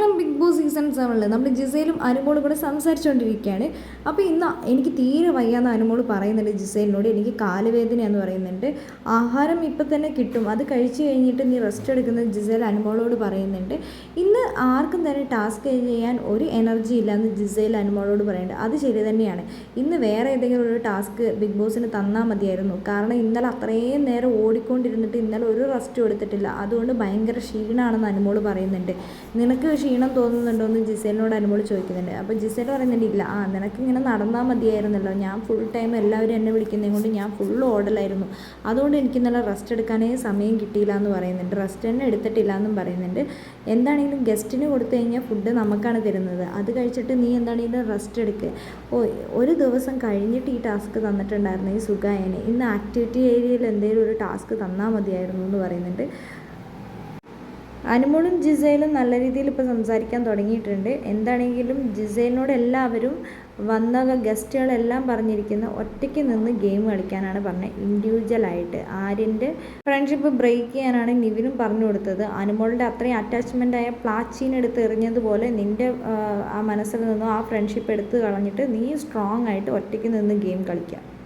Malayalam big boss season സെവനിൽ നമ്മൾ ജിസയിലും അനുമോളും കൂടെ സംസാരിച്ചുകൊണ്ടിരിക്കുകയാണ്. അപ്പോൾ ഇന്ന് എനിക്ക് തീരെ വയ്യാന്ന് അനുമോൾ പറയുന്നുണ്ട് ജിസയിലിനോട് എനിക്ക് കാലുവേദന എന്ന് പറയുന്നുണ്ട്. ആഹാരം ഇപ്പം തന്നെ കിട്ടും അത് കഴിച്ചു കഴിഞ്ഞിട്ട് നീ റെസ്റ്റ് എടുക്കുന്ന ജിസയിൽ അനുമോളോട് പറയുന്നുണ്ട്. ഇന്ന് ആർക്കും തന്നെ ടാസ്ക് ചെയ്യാൻ ഒരു എനർജി ഇല്ലയെന്ന് ജിസയിൽ അനുമോളോട് പറയുന്നുണ്ട്. അത് ശരി തന്നെയാണ്. ഇന്ന് വേറെ ഏതെങ്കിലും ഒരു ടാസ്ക് ബിഗ് ബോസിന് തന്നാൽ മതിയായിരുന്നു. കാരണം ഇന്നലെ അത്രയും നേരം ഓടിക്കൊണ്ടിരുന്നിട്ട് ഇന്നലെ ഒരു റെസ്റ്റ് എടുത്തിട്ടില്ല. അതുകൊണ്ട് ഭയങ്കര ക്ഷീണമാണെന്ന് അനുമോൾ പറയുന്നുണ്ട്. നിനക്ക് ക്ഷീണം തോന്നുന്നുണ്ടോ എന്ന് ജിസേലിനോട് അനുമോൾ ചോദിക്കുന്നുണ്ട്. അപ്പോൾ ജിസേൽ പറയുന്നുണ്ട് ഇല്ല ആ നിനക്ക് ഇങ്ങനെ നടന്നാൽ മതിയായിരുന്നല്ലോ. ഞാൻ ഫുൾ ടൈം എല്ലാവരും എന്നെ വിളിക്കുന്നത് കൊണ്ട് ഞാൻ ഫുൾ ഓടലായിരുന്നു. അതുകൊണ്ട് എനിക്ക് നല്ല റെസ്റ്റ് എടുക്കാനേ സമയം കിട്ടിയില്ല എന്ന് പറയുന്നുണ്ട്. റെസ്റ്റ് തന്നെ എടുത്തിട്ടില്ല എന്നും പറയുന്നുണ്ട്. എന്താണെങ്കിലും ഗസ്റ്റിന് കൊടുത്തു കഴിഞ്ഞാൽ ഫുഡ് നമുക്കാണ് തരുന്നത്. അത് കഴിച്ചിട്ട് നീ എന്താണെങ്കിലും റെസ്റ്റ് എടുക്കുക ഓ ഒരു ദിവസം കഴിഞ്ഞിട്ട് ഈ ടാസ്ക് തന്നിട്ടുണ്ടായിരുന്നു ഈ സുഖായനെ. ഇന്ന് ആക്ടിവിറ്റി ഏരിയയിൽ എന്തെങ്കിലും ഒരു ടാസ്ക് തന്നാൽ മതിയായിരുന്നു എന്ന് പറയുന്നുണ്ട്. അനുമോളും ജിസയിലും നല്ല രീതിയിൽ ഇപ്പോൾ സംസാരിക്കാൻ തുടങ്ങിയിട്ടുണ്ട്. എന്താണെങ്കിലും ജിസയിലിനോട് എല്ലാവരും വന്ന ഗസ്റ്റുകളെല്ലാം പറഞ്ഞിരിക്കുന്ന ഒറ്റയ്ക്ക് നിന്ന് ഗെയിം കളിക്കാനാണ് പറഞ്ഞത്. ഇൻഡിവിജ്വലായിട്ട് ആര്യന്റെ ഫ്രണ്ട്ഷിപ്പ് ബ്രേക്ക് ചെയ്യാനാണ് നിവിനും പറഞ്ഞു കൊടുത്തത്. അനുമോളുടെ അത്രയും പ്ലാച്ചീൻ എടുത്ത് എറിഞ്ഞതുപോലെ നിന്റെ ആ മനസ്സിൽ നിന്നും ആ ഫ്രണ്ട്ഷിപ്പ് എടുത്ത് കളഞ്ഞിട്ട് നീ സ്ട്രോങ് ആയിട്ട് ഒറ്റയ്ക്ക് നിന്ന് ഗെയിം കളിക്കുക